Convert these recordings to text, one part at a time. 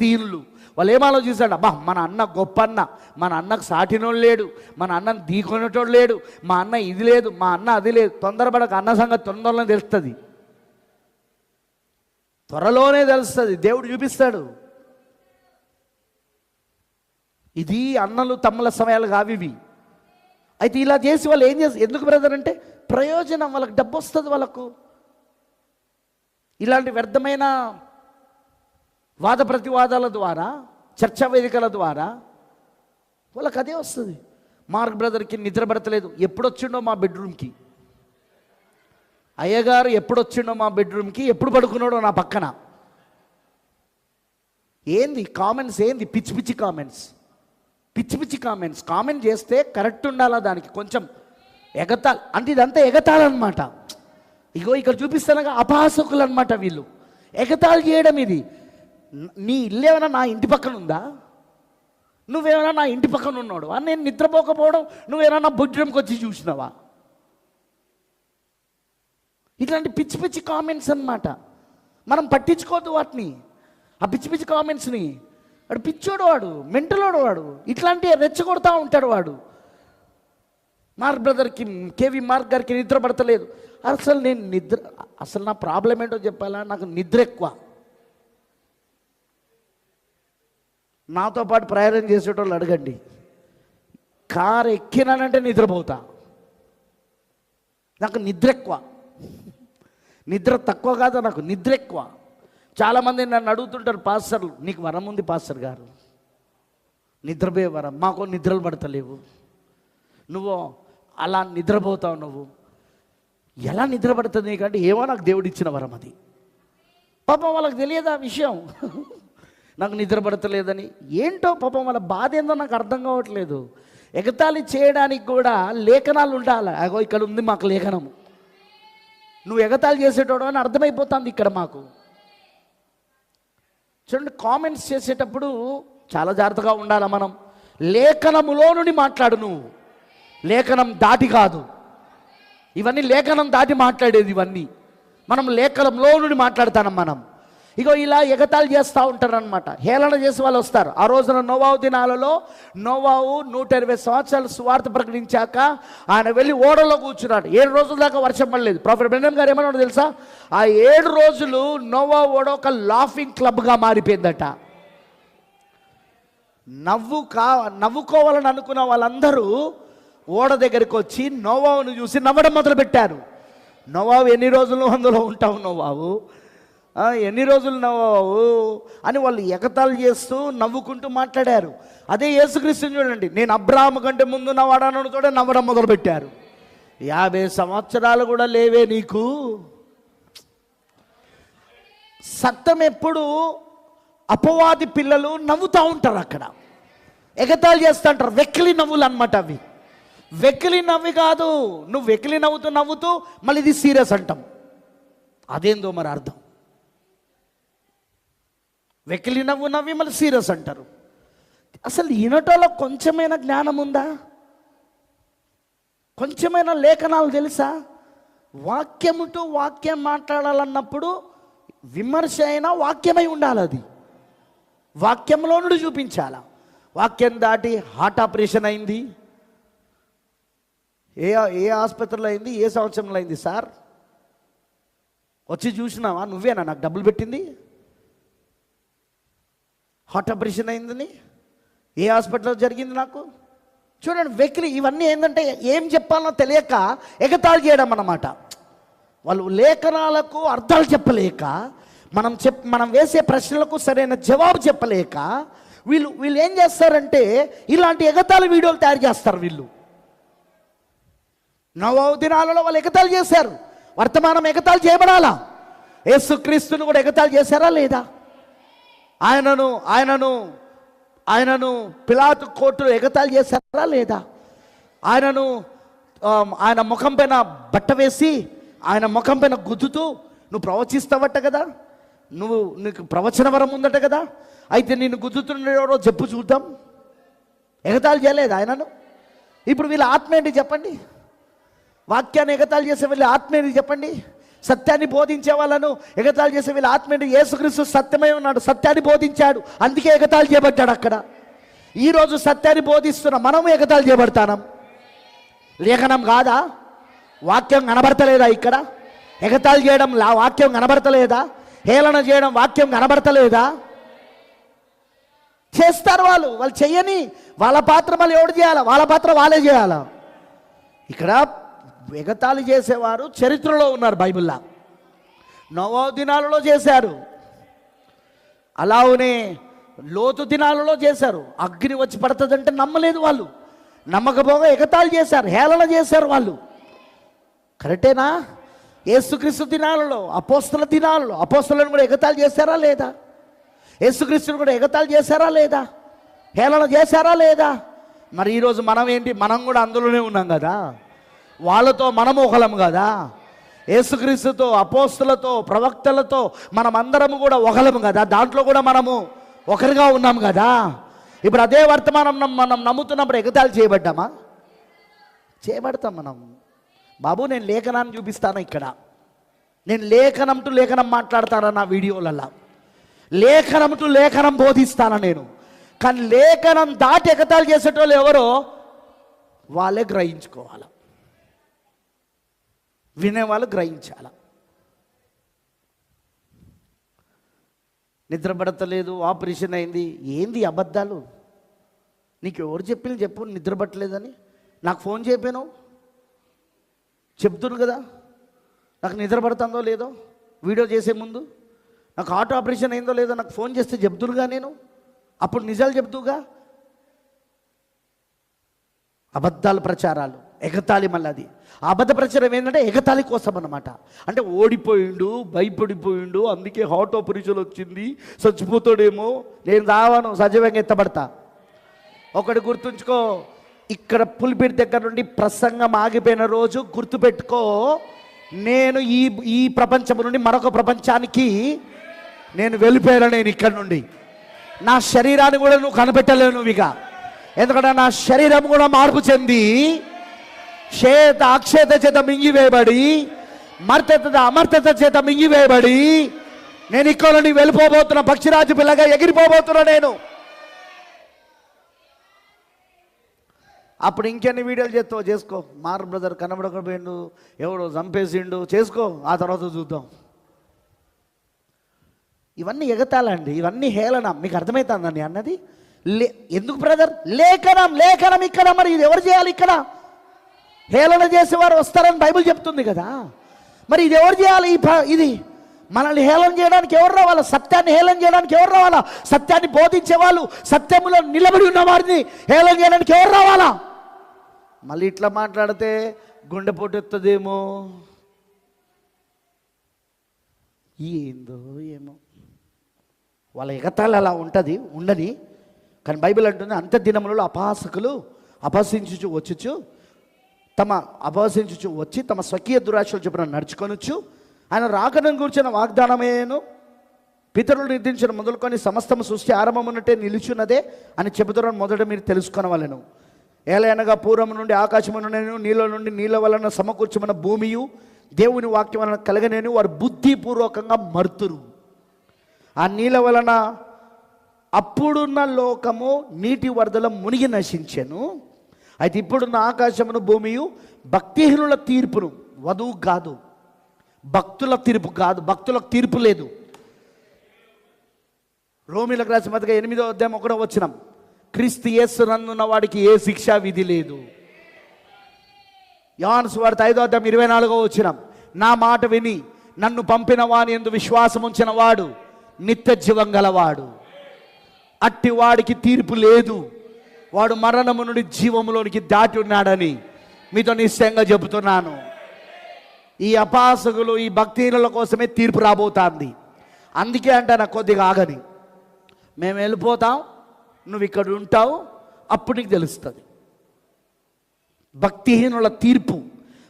తీర్లు. వాళ్ళు ఏం ఆలోచిస్తాడు అబ్బా మన అన్న గొప్ప అన్న మన అన్నకు సాటినోడు లేడు మన అన్నను దీకొనేటోడు లేడు మా అన్న ఇది లేదు మా అన్న అది లేదు తొందరపడక అన్న సంగతి తొందరలోనే తెలుస్తుంది. త్వరలోనే తెలుస్తుంది దేవుడు చూపిస్తాడు. ఇది అన్నలు తమ్ముల సమయాలు కావి ఇవి. అయితే ఇలా చేసి వాళ్ళు ఏం చేస్తారు? ఎందుకు బ్రదర్ అంటే ప్రయోజనం వాళ్ళకి డబ్బు వస్తుంది వాళ్ళకు. ఇలాంటి వ్యర్థమైన వాద ప్రతివాదాల ద్వారా చర్చా వేదికల ద్వారా వాళ్ళకి అదే వస్తుంది. మార్క్ బ్రదర్కి నిద్ర పడతలేదు. ఎప్పుడు వచ్చిండో మా బెడ్రూమ్కి. అయ్యగారు ఎప్పుడు వచ్చిండో మా బెడ్రూమ్కి ఎప్పుడు పడుకున్నాడో నా పక్కన. ఏంది కామెంట్స్ ఏంది? పిచ్చి పిచ్చి కామెంట్స్. పిచ్చి పిచ్చి కామెంట్స్. కామెంట్ చేస్తే కరెక్ట్ ఉండాలా దానికి? కొంచెం ఎగతాల్ అంటే ఇదంతా ఎగతాళనమాట ఇగో ఇక్కడ చూపిస్తానగా అపహాసకులు అనమాట వీళ్ళు. ఎగతాళి చేయడం ఇది. నీ ఇల్లు ఏమైనా నా ఇంటి పక్కన ఉందా? నువ్వేమైనా నా ఇంటి పక్కన ఉన్నాడు అని నేను నిద్రపోకపోవడం నువ్వేమైనా నా బుడ్రంకి వచ్చి చూసినావా? ఇట్లాంటి పిచ్చి పిచ్చి కామెంట్స్ అన్నమాట. మనం పట్టించుకోవద్దు వాటిని. ఆ పిచ్చి పిచ్చి కామెంట్స్ని వాడు పిచ్చోడు వాడు మెంటలోడు వాడు ఇట్లాంటి రెచ్చగొడతా ఉంటాడు వాడు. మార్క్ బ్రదర్కి కేవి మార్క్ గారికి నిద్ర పడతలేదు. అసలు నేను నిద్ర అసలు నా ప్రాబ్లం ఏంటో చెప్పాలా? నాకు నిద్ర ఎక్కువ. నాతో పాటు ప్రయాణం చేసేటోళ్ళు అడగండి. కారు ఎక్కినానంటే నిద్రపోతా. నాకు నిద్ర ఎక్కువ. నిద్ర తక్కువ కాదు నాకు నిద్ర ఎక్కువ. చాలామంది నన్ను అడుగుతుంటారు పాస్టర్లు నీకు వరం ఉంది పాస్టర్ గారు. నిద్రపోయే వరం. మాకు నిద్రలు పడతలేవు. నువ్వు అలా నిద్రపోతావు నువ్వు. ఎలా నిద్రపడుతుంది నీకంటే ఏమో నాకు దేవుడు ఇచ్చిన వరం అది. పాపం వాళ్ళకి తెలియదు ఆ విషయం. నాకు నిద్ర పడతలేదని. ఏంటో పాపం వాళ్ళ బాధ ఏందో నాకు అర్థం కావట్లేదు. ఎగతాళి చేయడానికి కూడా లేఖనాలు ఉండాలి. అగో ఇక్కడ ఉంది మాకు లేఖనము నువ్వు ఎగతాళి చేసేటోడు అని అర్థమైపోతుంది ఇక్కడ మాకు. చూడండి కామెంట్స్ చేసేటప్పుడు చాలా జాగ్రత్తగా ఉండాలి మనం. లేఖనములో నుండి మాట్లాడు నువ్వు. లేఖనం దాటి కాదు. ఇవన్నీ లేఖనం దాటి మాట్లాడేది ఇవన్నీ. మనం లేఖనంలో నుండి మాట్లాడతాం మనం. ఇగో ఇలా ఎగతాళి చేస్తూ ఉంటారనమాట హేళన చేసి వాళ్ళు వస్తారు. ఆ రోజున నోవావు దినాలలో నోవావు నూట ఇరవై సంవత్సరాలు సువార్త ప్రకటించాక ఆయన వెళ్ళి ఓడలో కూర్చున్నాడు. ఏడు రోజుల దాకా వర్షం పడలేదు. ప్రొఫెసర్ బెండన్ గారు ఏమన్నాడు తెలుసా? ఆ ఏడు రోజులు నోవా ఓడ ఒక లాఫింగ్ క్లబ్గా మారిపోయిందట. నవ్వు కా నవ్వుకోవాలని అనుకున్న వాళ్ళందరూ ఓడ దగ్గరికి వచ్చి నోవావును చూసి నవ్వడం మొదలుపెట్టారు. నోవావు ఎన్ని రోజులు అందులో ఉంటావు నోవావు? ఎన్ని రోజులు నవ్వావు అని వాళ్ళు ఎగతాలు చేస్తూ నవ్వుకుంటూ మాట్లాడారు. అదే యేసుక్రీస్తుని చూడండి నేను అబ్రాహ్మ కంటే ముందు నవ్వడాను కూడా నవ్వడం మొదలుపెట్టారు. యాభై సంవత్సరాలు కూడా లేవే నీకు. సత్యం ఎప్పుడు అపవాది పిల్లలు నవ్వుతూ ఉంటారు అక్కడ. ఎగతాళి చేస్తూ ఉంటారు వెకిలి నవ్వులు అనమాట అవి. వెకిలి నవ్వి కాదు నువ్వు వెకిలి నవ్వుతూ నవ్వుతూ మళ్ళీ ఇది సీరియస్ అంటాం. అదేందో మరి అర్థం? వెకిలి నవ్వు నవ్వి మళ్ళీ సీరియస్ అంటారు. అసలు ఈనటలో కొంచెమైన జ్ఞానం ఉందా? కొంచెమైన లేఖనాలు తెలుసా? వాక్యముతో వాక్యం మాట్లాడాలన్నప్పుడు విమర్శ అయినా వాక్యమై ఉండాలి అది. వాక్యంలో నుండి చూపించాలా? వాక్యం దాటి హార్ట్ ఆపరేషన్ అయింది. ఏ ఏ ఆసుపత్రిలో అయింది? ఏ సంవత్సరంలో అయింది సార్? వచ్చి చూసినావా? నువ్వేనా? నాకు డబ్బులు పెట్టింది? హార్ట్ ఆపరేషన్ అయిందని? ఏ హాస్పిటల్లో జరిగింది నాకు? చూడండి వెకిలి ఇవన్నీ ఏంటంటే ఏం చెప్పాలో తెలియక ఎగతాళి చేయడం అన్నమాట వాళ్ళు లేఖనాలకు అర్థాలు చెప్పలేక మనం చెప్ మనం వేసే ప్రశ్నలకు సరైన జవాబు చెప్పలేక వీళ్ళు వీళ్ళు ఏం చేస్తారంటే ఇలాంటి ఎగతాళి వీడియోలు తయారు చేస్తారు వీళ్ళు. నవో దినాలలో వాళ్ళు ఎగతాళి చేశారు. వర్తమానం ఎగతాళి చేయబడాలా? యేసుక్రీస్తుని కూడా ఎగతాళి చేశారా లేదా? ఆయనను ఆయనను ఆయనను పిలాతు కోర్టులో ఎగతాళి చేశారా లేదా? ఆయనను ఆయన ముఖం పైన బట్ట వేసి ఆయన ముఖం పైన గుద్దుతూ నువ్వు ప్రవచిస్తావట కదా? నువ్వు నీకు ప్రవచన వరం ఉందట కదా? అయితే నేను గుద్దుతున్నాడో చెప్పు చూద్దాం. ఎగతాళి చేయలేదు ఆయనను? ఇప్పుడు వీళ్ళ ఆత్మ ఏంటి చెప్పండి? వాక్యాన్ని ఎగతాళి చేసే వీళ్ళ ఆత్మ ఏంటి చెప్పండి? సత్యాన్ని బోధించే వాళ్ళను ఎగతాళి చేసే వీళ్ళ ఆత్మీయుడు యేసుక్రీస్తు సత్యమై ఉన్నాడు సత్యాన్ని బోధించాడు. అందుకే ఎగతాళి చేయబడ్డాడు అక్కడ. ఈరోజు సత్యాన్ని బోధిస్తున్న మనము ఎగతాళి చేయబడతానం. లేఖనం కాదా? వాక్యం కనబడతలేదా ఇక్కడ? ఎగతాళి చేయడం లా వాక్యం కనబడతలేదా? హేళన చేయడం వాక్యం కనబడతలేదా? చేస్తారు వాళ్ళు. వాళ్ళు చెయ్యని వాళ్ళ పాత్ర మళ్ళీ ఎవడు చేయాలా? వాళ్ళ పాత్ర వాళ్ళే చేయాలా? ఇక్కడ ఎగతాళి చేసేవారు చరిత్రలో ఉన్నారు బైబిల్లా. నవో దినాలలో చేశారు. అలానే లోతు దినాలలో చేశారు. అగ్ని వచ్చి పడుతుందంటే నమ్మలేదు వాళ్ళు. నమ్మకపోగా ఎగతాళి చేశారు హేళన చేశారు వాళ్ళు. కరెక్టేనా? యేసుక్రీస్తు దినాలలో అపోస్తల దినాలలో అపోస్తులను కూడా ఎగతాళి చేశారా లేదా? యేసుక్రీస్తుని కూడా ఎగతాళి చేశారా లేదా? హేళన చేశారా లేదా? మరి ఈరోజు మనం ఏంటి మనం కూడా అందులోనే ఉన్నాం కదా. వాళ్ళతో మనము ఒకలం కదా? యేసుక్రీస్తుతో అపోస్తులతో ప్రవక్తలతో మనం అందరము కూడా ఒకలము కదా? దాంట్లో కూడా మనము ఒకరిగా ఉన్నాం కదా? ఇప్పుడు అదే వర్తమానం మనం నమ్ముతున్నప్పుడు ఎగతాళి చేయబడ్డామా? చేయబడతాం మనం. బాబు నేను లేఖనాన్ని చూపిస్తాను ఇక్కడ. నేను లేఖనం టు లేఖనం మాట్లాడతాను నా వీడియోలలో లేఖనం టు లేఖనం బోధిస్తాను నేను. కానీ లేఖనం దాటి ఎగతాళి చేసేటోళ్ళు ఎవరో? వాళ్ళే గ్రహించుకోవాలి? వినేవాళ్ళు గ్రహించాల. నిద్రపడతలేదు ఆపరేషన్ అయింది. ఏంది అబద్ధాలు? నీకు ఎవరు చెప్పిన చెప్పు నిద్రపట్టలేదని నాకు ఫోన్ చెప్పాను చెప్తును కదా. నాకు నిద్ర పడుతుందో లేదో? వీడియో చేసే ముందు? నాకు ఆటో ఆపరేషన్ అయిందో లేదో నాకు ఫోన్ చేస్తే చెప్తురుగా నేను? అప్పుడు నిజాలు చెప్తుగా? అబద్ధాల ప్రచారాలు. ఎగతాళి మళ్ళీ అది. ఆ అబద్ధ ప్రచారం ఏంటంటే ఎగతాళి కోసం అన్నమాట. అంటే ఓడిపోయిండు భయపడిపోయిండు అందుకే హార్ట్ ఆపరేషన్ వచ్చింది చచ్చిపోతాడేమో నేను రావాను సజీవంగా ఎత్తబడతా. ఒకటి గుర్తుంచుకో ఇక్కడ పులిపిడి దగ్గర నుండి ప్రసంగం ఆగిపోయిన రోజు గుర్తుపెట్టుకో నేను ఈ ఈ ప్రపంచం నుండి మరొక ప్రపంచానికి నేను వెళ్ళిపోయాను నేను ఇక్కడ నుండి. నా శరీరాన్ని కూడా నువ్వు కనిపెట్టలేవు నువ్వు ఇక ఎందుకంటే నా శరీరం కూడా మార్పు చెంది క్షేత అక్షేత చేత మింగివేయబడి మర్తత అమర్తత చేత మింగివేయబడి నేను ఇక్కడ నుండి వెళ్ళిపోబోతున్నా పక్షిరాజు పిల్లగా ఎగిరిపోబోతున్నా నేను. అప్పుడు ఇంకెన్ని వీడియోలు చేస్తావు చేసుకో. మార్ బ్రదర్ కనబడకపోయిండు ఎవడో చంపేసిండు చేసుకో. ఆ తర్వాత చూద్దాం. ఇవన్నీ ఎగతాలండి ఇవన్నీ హేళనం. మీకు అర్థమవుతుందండి అన్నది? లే ఎందుకు బ్రదర్? లేఖనం లేఖనం ఇక్కడ మరి ఇది ఎవరు చేయాలి ఇక్కడ? హేళన చేసేవారు వస్తారని బైబిల్ చెప్తుంది కదా. మరి ఇది ఎవరు చేయాలి? ఈ ప- ఇది మనల్ని హేళన చేయడానికి ఎవరు రావాలా? సత్యాన్ని హేళన చేయడానికి ఎవరు రావాలా? సత్యాన్ని బోధించే వాళ్ళు సత్యములో నిలబడి ఉన్న వారిని హేళన చేయడానికి ఎవరు రావాలా? మళ్ళీ ఇట్లా మాట్లాడితే గుండెపోటు ఎత్తదేమో? ఏందో ఏమో. వాళ్ళ ఎగతాళి అలా ఉంటుంది ఉండని. కానీ బైబిల్ అంటుంది అంత దినములలో అపాసకులు అపసించుచు వచ్చుచు తమ అభవసించు వచ్చి తమ స్వకీయ దురాశలు చెప్పిన నడుచుకొనొచ్చు. ఆయన రాకడం కూర్చున్న వాగ్దానమేను. పితరులు నిర్దించిన మొదలుకొని సమస్తము సృష్టి ఆరంభమున్నట్టే నిలుచున్నదే అని చెబుతారని మొదట మీరు తెలుసుకొనవలెను. ఏలైనగా పూర్వం నుండి ఆకాశము నుండి నీళ్ళ నుండి నీళ్ళ వలన సమకూర్చమన్న భూమియు దేవుని వాక్యం వలన కలగనేని వారు బుద్ధిపూర్వకంగా మరుతురు. ఆ నీళ్ళ వలన అప్పుడున్న లోకము నీటి వరదల మునిగి నశించాను. అయితే ఇప్పుడున్న ఆకాశమును భూమియు భక్తిహీనుల తీర్పును వధువు కాదు. భక్తుల తీర్పు కాదు భక్తులకు తీర్పు లేదు. రోమిలకు రాసిన మధ్య ఎనిమిదో అధ్యాయం ఒకటో వచ్చినాం క్రీస్తు యేసు నందున్న వాడికి ఏ శిక్షా విధి లేదు. యోన్స్ సువార్త ఐదో అధ్యాయం ఇరవై నాలుగో వచ్చినాం నా మాట విని నన్ను పంపిన వాని ఎందు విశ్వాసం ఉంచిన వాడు నిత్య జీవం గలవాడు. అట్టి వాడికి తీర్పు లేదు. వాడు మరణము నుండి జీవములోనికి దాటి ఉన్నాడని మీతో నిశ్చయంగా చెబుతున్నాను. ఈ అపాసకులు ఈ భక్తిహీనుల కోసమే తీర్పు రాబోతుంది. అందుకే అంటే నాకు కొద్దిగా ఆగని. మేము వెళ్ళిపోతాం నువ్వు ఇక్కడ ఉంటావు అప్పుడు నీకు తెలుస్తుంది. భక్తిహీనుల తీర్పు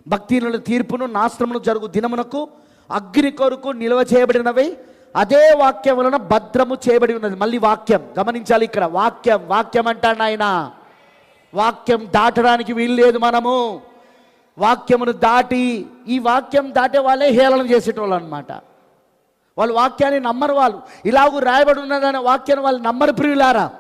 భక్తిహీనుల తీర్పును నాశనమును జరుగు దినమునకు అగ్ని కొరకు నిల్వ చేయబడినవి అదే వాక్యం వలన భద్రము చేయబడి ఉన్నది. మళ్ళీ వాక్యం. గమనించాలి ఇక్కడ. వాక్యం. వాక్యం అంటాడు ఆయన వాక్యం దాటడానికి వీలు లేదు మనము. వాక్యమును దాటి ఈ వాక్యం దాటే వాళ్ళే హేళన చేసేటోళ్ళు అనమాట వాళ్ళు వాక్యాన్ని నమ్మరు వాళ్ళు. ఇలాగూ రాయబడి ఉన్నదనే వాక్యాన్ని వాళ్ళు నమ్మరు ప్రియులారా.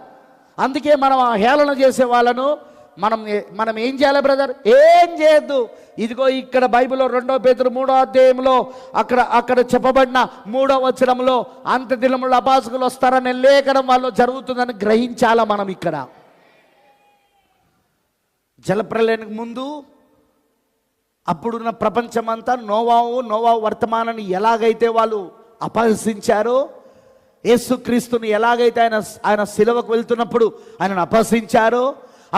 అందుకే మనం ఆ హేళన చేసే వాళ్ళను మనం మనం ఏం చేయాలి బ్రదర్? ఏం చేయొద్దు. ఇదిగో ఇక్కడ బైబిల్లో రెండో పేతురు మూడో అధ్యాయంలో అక్కడ అక్కడ చెప్పబడిన మూడో వచనంలో అంత దినములు అపాసకులు వస్తారనే లేఖనం వాళ్ళు జరుగుతుందని గ్రహించాలా మనం ఇక్కడ? జలప్రలయానికి ముందు అప్పుడున్న ప్రపంచమంతా నోవావు నోవావు వర్తమానాన్ని ఎలాగైతే వాళ్ళు అపహసించారో యేసుక్రీస్తుని ఎలాగైతే ఆయన ఆయన శిలవకు వెళ్తున్నప్పుడు ఆయనను అపహసించారో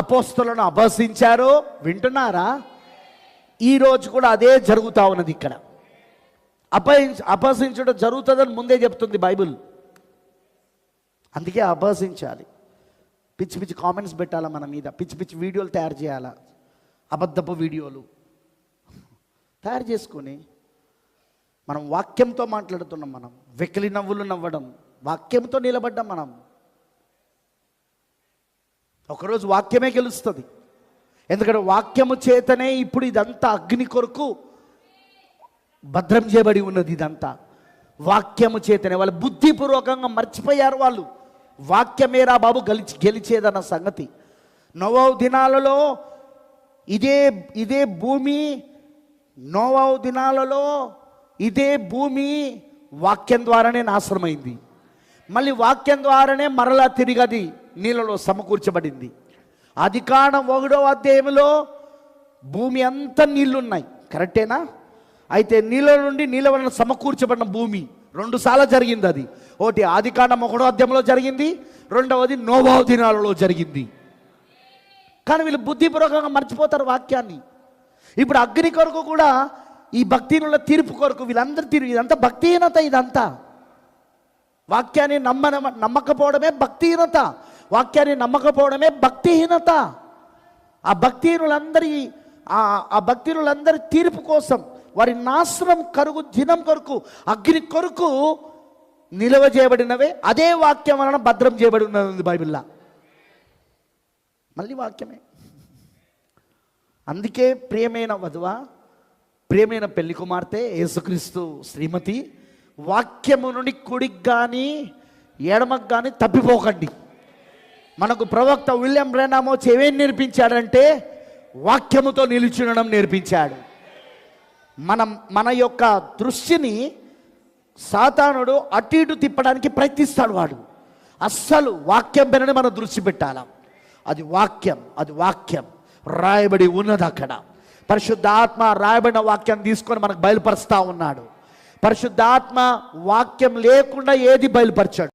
అపోస్తులను అభసించారో వింటున్నారా? ఈరోజు కూడా అదే జరుగుతూ ఉన్నది ఇక్కడ. అపహసించ అపహసించడం జరుగుతుందని ముందే చెప్తుంది బైబిల్. అందుకే అపహసించాలి పిచ్చి పిచ్చి కామెంట్స్ పెట్టాలా మన మీద? పిచ్చి పిచ్చి వీడియోలు తయారు చేయాలా? అబద్ధపు వీడియోలు. తయారు చేసుకొని మనం వాక్యంతో మాట్లాడుతున్నాం మనం. వెకిలి నవ్వులు నవ్వడం. వాక్యంతో నిలబడ్డాం మనం. ఒకరోజు వాక్యమే గెలుస్తుంది. ఎందుకంటే వాక్యము చేతనే ఇప్పుడు ఇదంతా అగ్ని కొరకు భద్రం చేయబడి ఉన్నది ఇదంతా. వాక్యము చేతనే వాళ్ళు బుద్ధిపూర్వకంగా మర్చిపోయారు వాళ్ళు. వాక్యమేరా బాబు గెలిచి గెలిచేదన్న సంగతి. నవో దినాలలో ఇదే ఇదే భూమి నోవావు దినాలలో ఇదే భూమి వాక్యం ద్వారానే నాశనమైంది. మళ్ళీ వాక్యం ద్వారానే మరలా తిరిగి అది నీళ్ళలో సమకూర్చబడింది. అధికారం ఒకడో అధ్యాయంలో భూమి అంతా నీళ్ళున్నాయి. కరెక్టేనా? అయితే నీళ్ళ నుండి నీళ్ళ వలన సమకూర్చబడిన భూమి. రెండు సార్లు జరిగింది అది. ఒకటి ఆదికాండం ఒకటో అధ్యాయంలో జరిగింది. రెండవది నోవావు దినాలలో జరిగింది. కానీ వీళ్ళు బుద్ధిపూర్వకంగా మర్చిపోతారు వాక్యాన్ని. ఇప్పుడు అగ్ని కొరకు కూడా ఈ భక్తినుల తీర్పు కొరకు వీళ్ళందరి తీర్పు ఇదంతా భక్తిహీనత ఇదంతా. వాక్యాన్ని నమ్మ నమ్మకపోవడమే భక్తిహీనత. వాక్యాన్ని నమ్మకపోవడమే భక్తిహీనత. ఆ భక్తిహీనులందరి ఆ ఆ భక్తిహీనులందరి తీర్పు కోసం వారి నాశనం కరుగు దినం కొరకు అగ్ని కొరకు నిలవ చేయబడినవే. అదే వాక్యం వలన భద్రం చేయబడి ఉన్నది బైబిల్లా. మళ్ళీ వాక్యమే. అందుకే ప్రియమైన వధువ ప్రియమైన పెళ్ళి కుమార్తె యేసుక్రీస్తు శ్రీమతి వాక్యము నుండి కుడికి కానీ ఎడమకు కానీ తప్పిపోకండి. మనకు ప్రవక్త విలియం బ్రెనామో ఏమేం నేర్పించాడంటే వాక్యముతో నిలుచుండడం నేర్పించాడు. మనం మన యొక్క దృష్టిని సాతానుడు అటు ఇటు తిప్పడానికి ప్రయత్నిస్తాడు వాడు. అస్సలు వాక్యం పైన మనం దృష్టి పెట్టాల? అది వాక్యం అది వాక్యం రాయబడి ఉన్నది అక్కడ. పరిశుద్ధాత్మ రాయబడిన వాక్యం తీసుకొని మనకు బయలుపరుస్తూ ఉన్నాడు. పరిశుద్ధాత్మ వాక్యం లేకుండా ఏది బయలుపరచాడు?